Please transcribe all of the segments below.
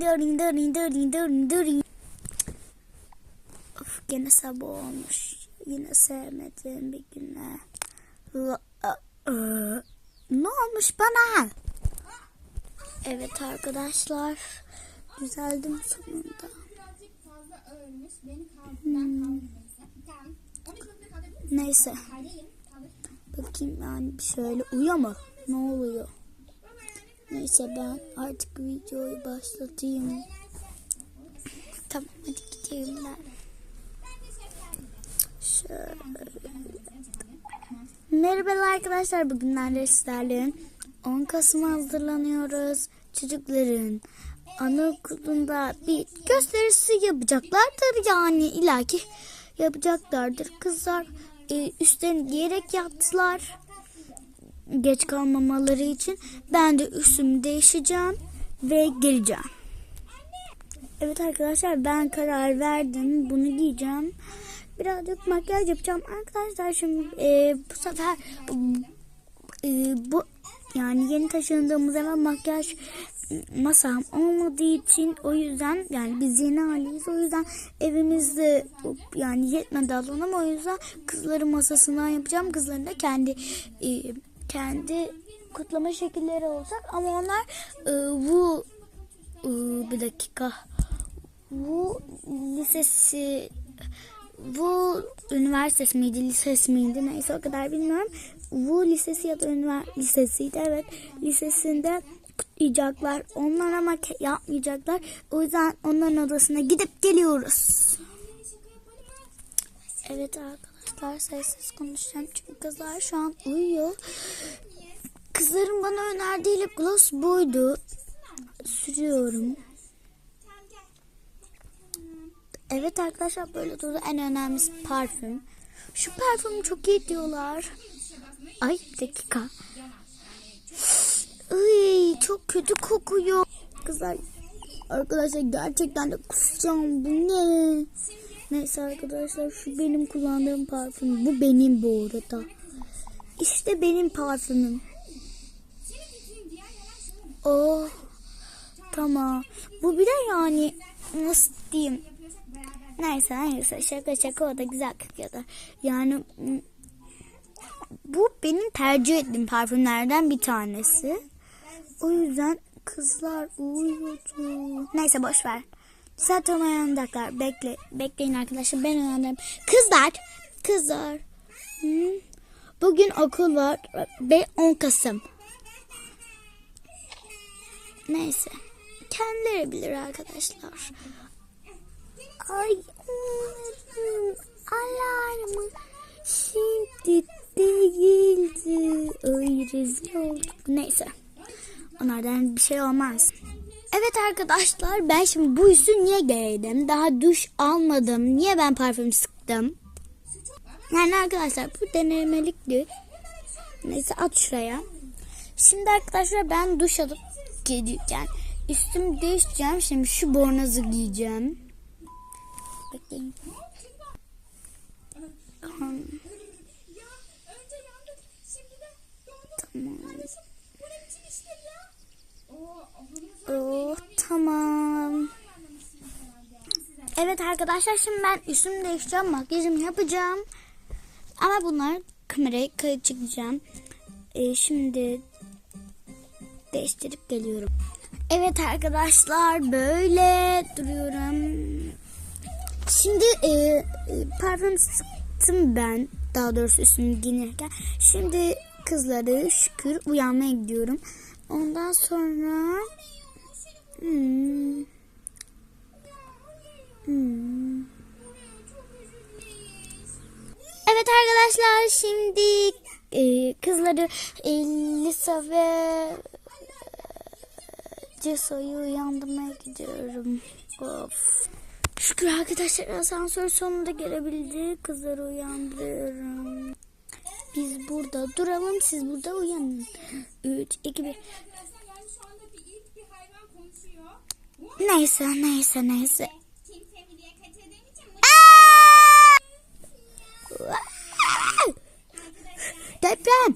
Dörin dörin dörin dörin dörin. Of gene sabah olmuş. Yine sevmediğim bir güne. I, Ne olmuş bana? Evet arkadaşlar. Düzeldim sonunda. misin? Neyse. Bakayım yani şöyle uya mı? Ne oluyor? Neyse ben artık videoyu başlatayım. Tamam hadi gideyim ben. Şöyle. Merhabalar arkadaşlar. Bugünlerde sizlerle 10 Kasım'a hazırlanıyoruz. Çocukların anaokulunda bir gösterisi yapacaklardır yani ilaki yapacaklardır. Kızlar e, üstlerini giyerek yattılar geç kalmamaları için. Ben de üstümü değişeceğim ve geleceğim. Evet arkadaşlar ben karar verdim. Bunu giyeceğim. Birazcık makyaj yapacağım. Arkadaşlar şimdi e, bu sefer e, bu yani yeni taşındığımız eve makyaj masam olmadığı için o yüzden yani biz yeni aileyiz o yüzden evimizde yani yetmedi alanım o yüzden kızların masasından yapacağım kızların da kendi e, kendi kutlama şekilleri olacak ama onlar e, bu e, bir dakika bu lisesi bu üniversitesi miydi lisesi miydi neyse o kadar bilmiyorum. Bu lisesi ya da üniversite lisesiydi evet lisesinde kutlayacaklar. Onlar ama yapmayacaklar. O yüzden onların odasına gidip geliyoruz. Evet arkadaşlar sessiz konuşacağım çünkü kızlar şu an uyuyor. Kızların bana önerdiği lip gloss buydu. Sürüyorum. Evet arkadaşlar böyle durdu. En önemlisi parfüm. Şu parfüm çok iyi diyorlar. Ay dakika. Ay çok kötü kokuyor. Kızlar arkadaşlar gerçekten de kusacağım. Bu ne? Neyse arkadaşlar şu benim kullandığım parfüm. Bu benim bu arada. İşte benim parfümüm. Oh. Tamam. Bu bir de yani nasıl diyeyim? Neyse neyse şaka şaka o da güzel kokuyordu. Yani bu benim tercih ettiğim parfümlerden bir tanesi. O yüzden kızlar uyuyordu. Neyse boş ver. Zaten uyanacaklar. Bekle, bekleyin arkadaşlar ben uyandım. Kızlar, kızlar. Bugün okul var ve 10 Kasım. Neyse. Kendileri bilir arkadaşlar. Ay unuttum. Alarmı şimdi değildi. Ay rezil olduk. Neyse. Onlardan bir şey olmaz. Evet arkadaşlar ben şimdi bu üstü niye giydim? Daha duş almadım. Niye ben parfüm sıktım? Yani arkadaşlar bu denemelikti. Neyse at şuraya. Şimdi arkadaşlar ben duş alıp gelirken üstümü değiştireceğim. Şimdi şu bornozu giyeceğim. Bekleyin. Tamam. Ya önce yandık. Şimdi de donduk. Tamam. Kardeşim bu ne biçim işler ya? Oo, ablamız Oh, tamam. Evet arkadaşlar şimdi ben üstümü değiştireceğim. Makyajımı yapacağım. Ama bunlar kameraya kayıt çekeceğim. Ee, şimdi değiştirip geliyorum. Evet arkadaşlar böyle duruyorum. Şimdi e, e, parfüm sıktım ben. Daha doğrusu üstümü giyinirken. Şimdi kızları şükür uyanmaya gidiyorum. Ondan sonra Evet arkadaşlar şimdi e, kızları e, Lisa ve Ceso'yu uyandırmaya gidiyorum. Of. Şükür arkadaşlar asansör sonunda gelebildi. Kızları uyandırıyorum. Biz burada duralım siz burada uyanın. 3, 2, 1. yani şu anda bir ilk bir hayvan konuşuyor. Neyse neyse neyse. Deprem.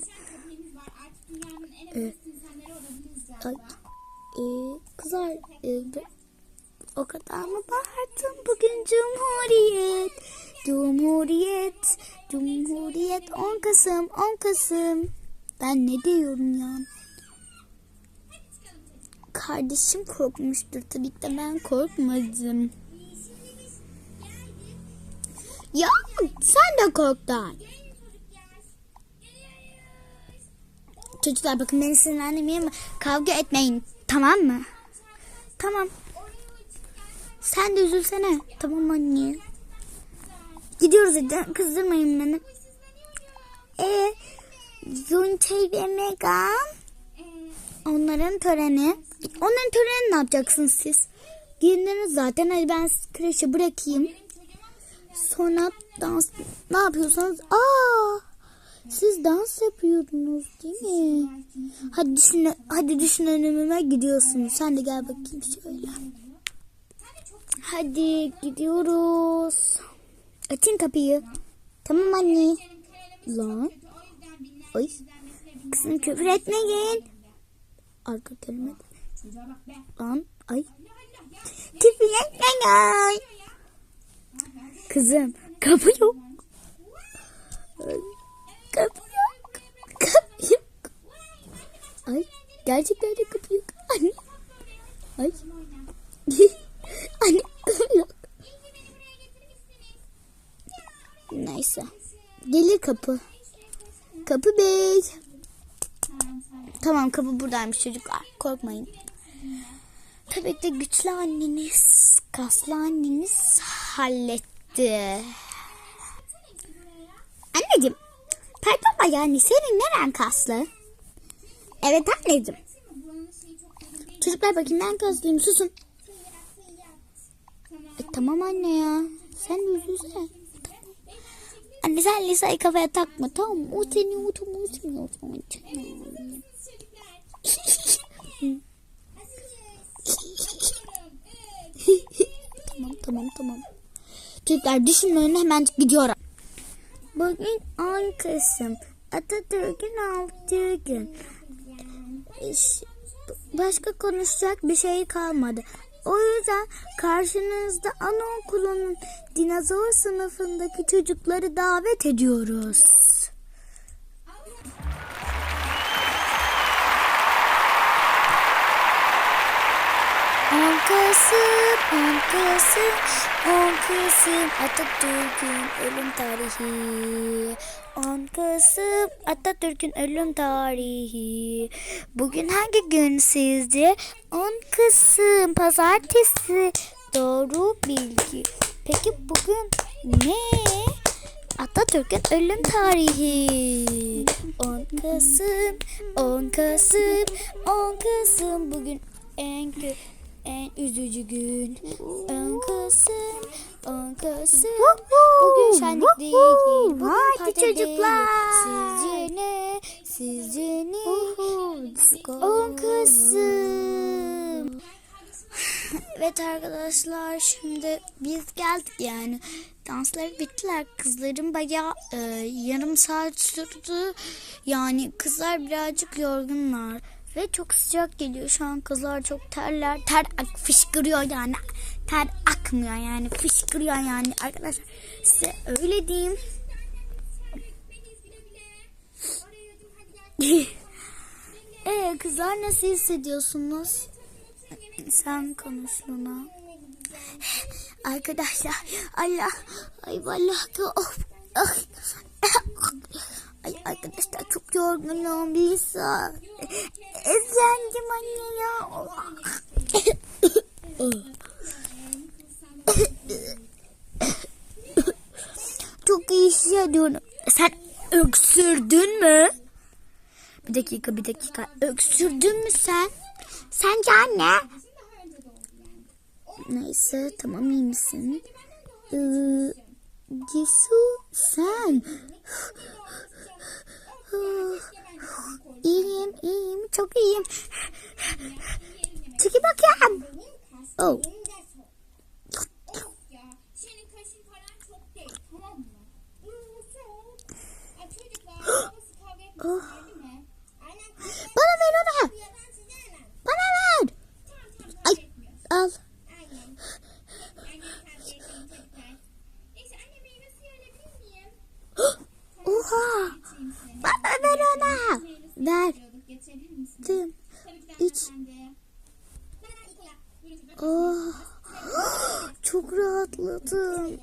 Ay, e, kızlar e, be- O kadar mı bağırdın bugün Cumhuriyet? Cumhuriyet, Cumhuriyet 10 Kasım, 10 Kasım. Ben ne diyorum ya? Kardeşim korkmuştur tabii ki de ben korkmadım. Ya sen de korktun. Çocuklar bakın beni sinirlendirmeyin ama kavga etmeyin tamam mı? Tamam. Sen de üzülsene. Tamam anne. Gidiyoruz hadi. Kızdırmayın beni. Ee, Zunçey ve Megan. Onların töreni. Onların töreni ne yapacaksınız siz? Giyindiniz zaten. Hadi ben kreşe bırakayım. Sonra dans. Ne yapıyorsanız. Aa! Siz dans yapıyordunuz değil mi? Hadi düşün, hadi düşün önüme gidiyorsunuz. Sen de gel bakayım şöyle. Hadi gidiyoruz. Açın kapıyı. Tamam anne. Lan. Ay. Kızım küfür etmeyin. Arka Lan. Ay. Küfür etmeyin. Kızım kapı yok. Ay, Kapı yok. Kapı yok. Ay gerçekten de kapı yok. Anne. Ay. Anne kapı yok. Neyse. Gelir kapı. Kapı bey. Tamam kapı buradaymış çocuklar. Korkmayın. Tabii ki de güçlü anneniz, kaslı anneniz halletti. Anneciğim, pardon yani senin neren kaslı? Evet anneciğim. Çocuklar bakın ben kaslıyım susun. E, tamam anne ya. Sen de üzülsene. Tamam. Anne sen Lisa'yı kafaya takma tamam mı? O seni unutamıyorsun o zaman canım. Tamam tamam tamam. Çocuklar düşünmeyin hemen gidiyorum. Bugün 10 Kasım. Atatürk'ün aldığı gün. İş- Başka konuşacak bir şey kalmadı. O yüzden karşınızda anaokulunun dinozor sınıfındaki çocukları davet ediyoruz. On Kasım, 10 Kasım, 10 Kasım Atatürk'ün ölüm tarihi. 10 Kasım Atatürk'ün ölüm tarihi. Bugün hangi gün sizce? 10 Kasım Pazartesi. Doğru bilgi. Peki bugün ne? Atatürk'ün ölüm tarihi. 10 Kasım, 10 Kasım, 10 Kasım bugün en kö en üzücü gün. 10 Kasım, 10 Kasım. Bugün şenlik değil. Bugün Hadi parti değil. çocuklar. Sizce ne? Sizce ne? 10 Kasım. Evet arkadaşlar şimdi biz geldik yani. Dansları bittiler. Kızların bayağı e, yarım saat sürdü. Yani kızlar birazcık yorgunlar. Ve çok sıcak geliyor. Şu an kızlar çok terler. Ter ak fışkırıyor yani. Ter akmıyor yani. Fışkırıyor yani. Arkadaşlar size öyle diyeyim. Ee kızlar nasıl hissediyorsunuz? Sen konuş Luna. Arkadaşlar Allah ay vallahi of ah, ay arkadaşlar çok yorgunum Lisa ezlendim anne ya. Çok iyi hissediyorum. Sen öksürdün mü? Bir dakika bir dakika. Öksürdün mü sen? Sence anne? Neyse tamam iyi misin? Ee, sen. iyiyim iyiyim. Çok iyiyim. Çekil bakayım. Oh. Ya senin kaşın falan çok değil tamam mı? Ay çocuklar babası kavga etmesin değil mi? Aynen Bana ver onu. yalan size ne? Bana ver. Tamam tamam Ay kavga etmiyor. al. Aynen. Ver. diyorduk. Getirebilir misin? Tüm. Tabii ki de İç. hanımefendi. Hemen ilk olarak. Buyurun çocuklar. Oh. Çok rahatladım.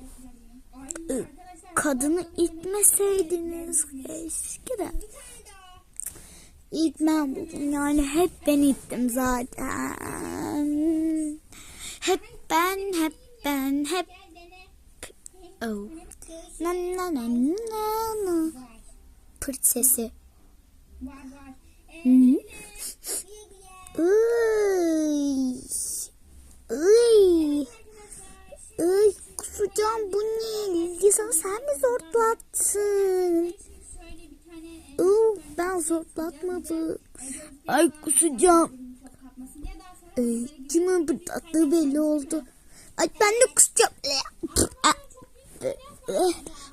Ay, arkadaşlar, Kadını daha. İtmem buldum yani hep ben ittim zaten. Hep ben, hep ben, hep. Oh. Na na na na na. Pırt sesi. Iy. Iy. Bu ne? Lisa sen mi zorlattın? Ben zorlatmadım. Ay kusacağım. Ay, kimin pırtlattığı belli oldu. Ay ben de kusacağım.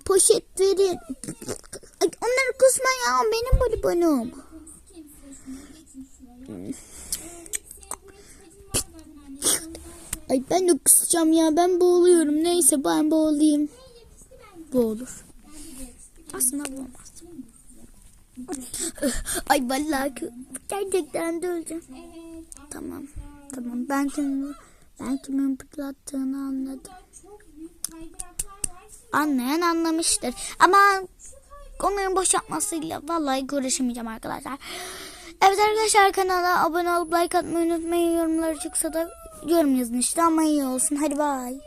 Poşet verin. Ay, onları kusma ya benim. Ee. Ondan sonra Ay ben de kusacağım ya ben boğuluyorum. Neyse ben boğulayım. de yakıştı. Aslında boğulmaz. Ay vallahi gerçekten de öleceğim. Tamam. Tamam ben kimin, ben kimin pırtlattığını anladım. Anlayan anlamıştır. Ama onların boş yapmasıyla vallahi uğraşamayacağım arkadaşlar. Evet arkadaşlar kanala abone olup like atmayı unutmayın. Yorumları çıksa da yorum yazın işte ama iyi olsun. Hadi bay.